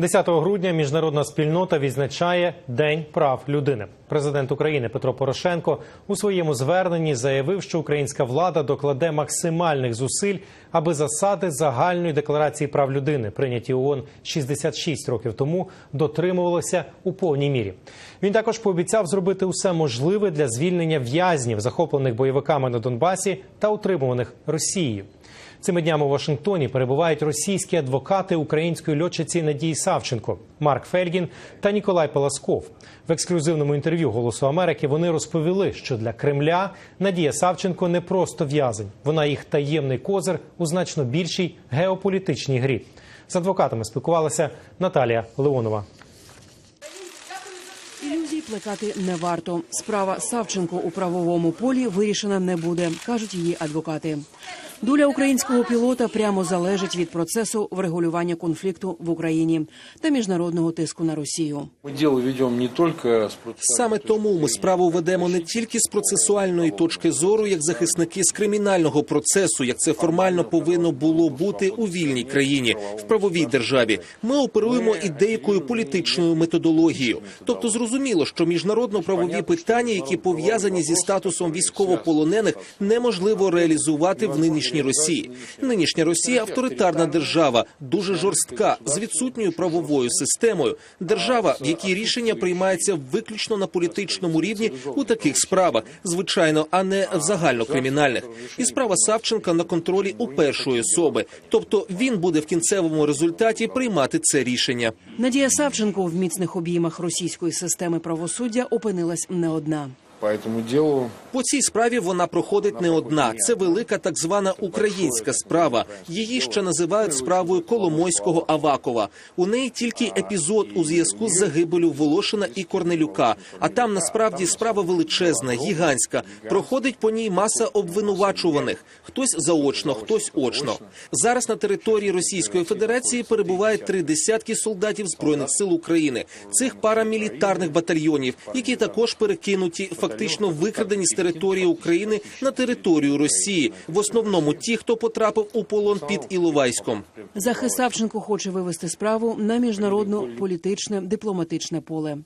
10 грудня міжнародна спільнота відзначає День прав людини. Президент України Петро Порошенко у своєму зверненні заявив, що українська влада докладе максимальних зусиль, аби засади загальної декларації прав людини, прийняті ООН 66 років тому, дотримувалися у повній мірі. Він також пообіцяв зробити усе можливе для звільнення в'язнів, захоплених бойовиками на Донбасі та утримуваних Росією. Цими днями у Вашингтоні перебувають російські адвокати української льотчиці Надії Савченко, Марк Фельгін та Ніколай Паласков. В ексклюзивному інтерв'ю Голосу Америки вони розповіли, що для Кремля Надія Савченко не просто в'язень, вона їх таємний козир у значно більшій геополітичній грі. З адвокатами спілкувалася Наталія Леонова. Ілюзій плекати не варто. Справа Савченко у правовому полі вирішена не буде, кажуть її адвокати. Доля українського пілота прямо залежить від процесу врегулювання конфлікту в Україні та міжнародного тиску на Росію. Саме тому ми справу ведемо не тільки з процесуальної точки зору, як захисники з кримінального процесу, як це формально повинно було бути у вільній країні в правовій державі. Ми оперуємо і деякою політичною методологією. Тобто, зрозуміло, що міжнародно-правові питання, які пов'язані зі статусом військовополонених, неможливо реалізувати в нинішній Росії. Нинішня Росія авторитарна держава, дуже жорстка, з відсутньою правовою системою. Держава, в якій рішення приймаються виключно на політичному рівні у таких справах, звичайно, а не в загальнокримінальних. І справа Савченка на контролі у першої особи. Тобто він буде в кінцевому результаті приймати це рішення. Надія Савченко в міцних обіймах російської системи правосуддя опинилась не одна. По цій справі вона проходить не одна. Це велика так звана українська справа. Її ще називають справою Коломойського Авакова. У неї тільки епізод у зв'язку з загибелю Волошина і Корнелюка. А там насправді справа величезна, гігантська. Проходить по ній маса обвинувачуваних. Хтось заочно, хтось очно. Зараз на території Російської Федерації перебувають три десятки солдатів збройних сил України. Цих парамілітарних батальйонів, які також перекинуті, фактично викрадені з території України на територію Росії. В основному ті, хто потрапив у полон під Іловайськом. Захист Савченко хоче вивести справу на міжнародно політичне дипломатичне поле.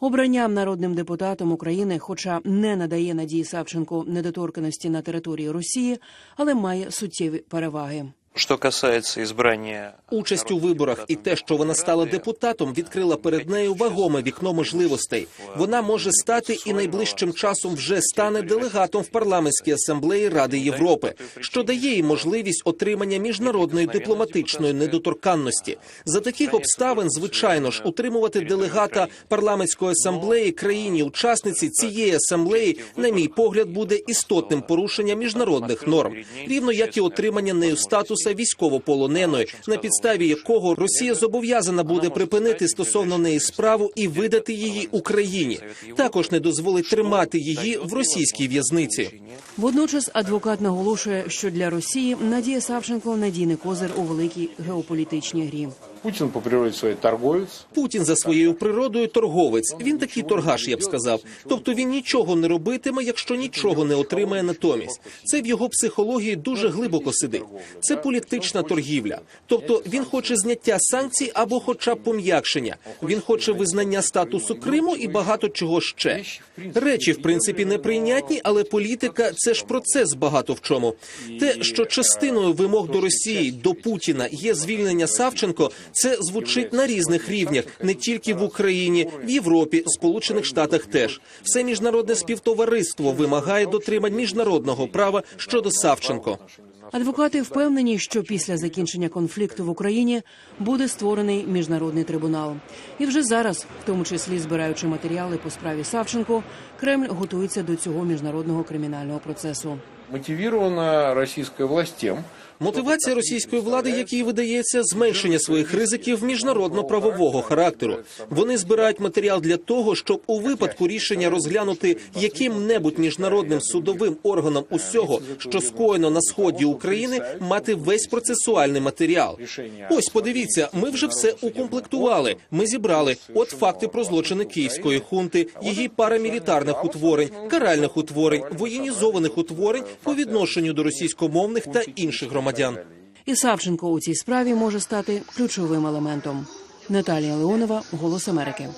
Обранням народним депутатом України, хоча не надає Надії Савченко недоторканості на території Росії, але має суттєві переваги. Что касается избрания Участь у виборах і те, що вона стала депутатом, відкрила перед нею вагоме вікно можливостей. Вона може стати і найближчим часом вже стане делегатом в парламентській асамблеї Ради Європи, що дає їй можливість отримання міжнародної дипломатичної недоторканності. За таких обставин, звичайно ж, утримувати делегата парламентської асамблеї країні учасниці цієї асамблеї, на мій погляд, буде істотним порушенням міжнародних норм, рівно як і отримання нею статуса військовополоненої, на підставі якого Росія зобов'язана буде припинити стосовно неї справу і видати її Україні. Також не дозволить тримати її в російській в'язниці. Водночас адвокат наголошує, що для Росії Надія Савченко надійний козир у великій геополітичній грі. Путин по природе своей торговец. Путін за своєю природою торговець. Він такий торгаш, я б сказав. Тобто він нічого не робитиме, якщо нічого не отримає натомість. Це в його психології дуже глибоко сидить. Це політична торгівля. Тобто він хоче зняття санкцій або, хоча б пом'якшення. Він хоче визнання статусу Криму і багато чого ще. Речі, в принципі, неприйнятні, але політика це ж процес багато в чому. Те, що частиною вимог до Росії до Путіна є звільнення Савченко. Це звучить на різних рівнях, не тільки в Україні, в Європі, Сполучених Штатах теж. Все міжнародне співтовариство вимагає дотримань міжнародного права щодо Савченко. Адвокати впевнені, що після закінчення конфлікту в Україні буде створений міжнародний трибунал. І вже зараз, в тому числі збираючи матеріали по справі Савченко, Кремль готується до цього міжнародного кримінального процесу. Мотивирована российская власть Мотивація російської влади, як їй видається, зменшення своїх ризиків міжнародно-правового характеру. Вони збирають матеріал для того, щоб у випадку рішення розглянути яким-небудь міжнародним судовим органом усього, що скоєно на сході України, мати весь процесуальний матеріал. Ось подивіться, ми вже все укомплектували. Ми зібрали от факти про злочини київської хунти, її парамілітарних утворень, каральних утворень, воєнізованих утворень по відношенню до російськомовних та інших громадян. І Савченко у цій справі може стати ключовим елементом. Наталія Леонова, Голос Америки.